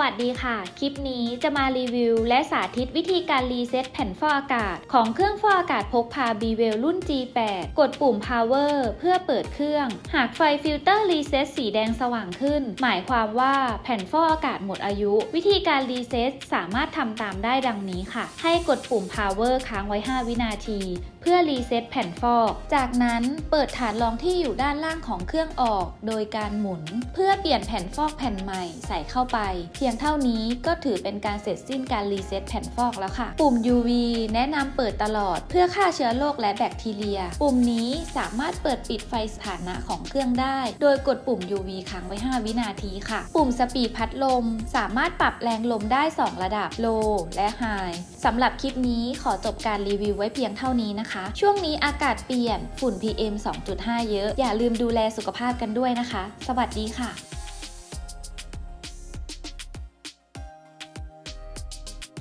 วัสดีค่ะ คลิปนี้จะมารีวิว และสาธิตวิธีการรีเซ็ตแผ่นฟอกอากาศ ของเครื่องฟอกอากาศพกพา b w e l รุ่น G8 กดปุ่ม power เพื่อเปิดเครื่อง หากไฟฟิลเตอร์รีเซ็ตสีแดงสว่างขึ้น หมายความว่าแผ่นฟอกอากาศหมดอายุ วิธีการรีเซ็ตสามารถทำตามได้ดังนี้ค่ะ ให้กดปุ่ม power ค้างไว้ 5 วินาที เพื่อรีเซ็ตแผ่นฟอก จากนั้นเปิดฐานรองที่อยู่ด้านล่างของเครื่องออก โดยการหมุน เพื่อเปลี่ยนแผ่นฟอกแผ่นใหม่ใส่เข้าไปพียงเท่านี้ก็ถือเป็นการเสร็จสิ้นการรีเซ็ตแผ่นฟอกแล้วค่ะ ปุ่ม UV แนะนำเปิดตลอดเพื่อฆ่าเชื้อโรคและแบคทีเรีย ปุ่มนี้สามารถเปิดปิดไฟสถานะของเครื่องได้ โดยกดปุ่ม UV ค้างไว้ 5 วินาทีค่ะ ปุ่มสปีดพัดลม สามารถปรับแรงลมได้ 2 ระดับ Low และ High สำหรับคลิปนี้ขอจบการรีวิวไว้เพียงเท่านี้นะคะ ช่วงนี้อากาศเปลี่ยนฝุ่น PM 2.5 เยอะ อย่าลืมดูแลสุขภาพกันด้วยนะคะ สวัสดีค่ะ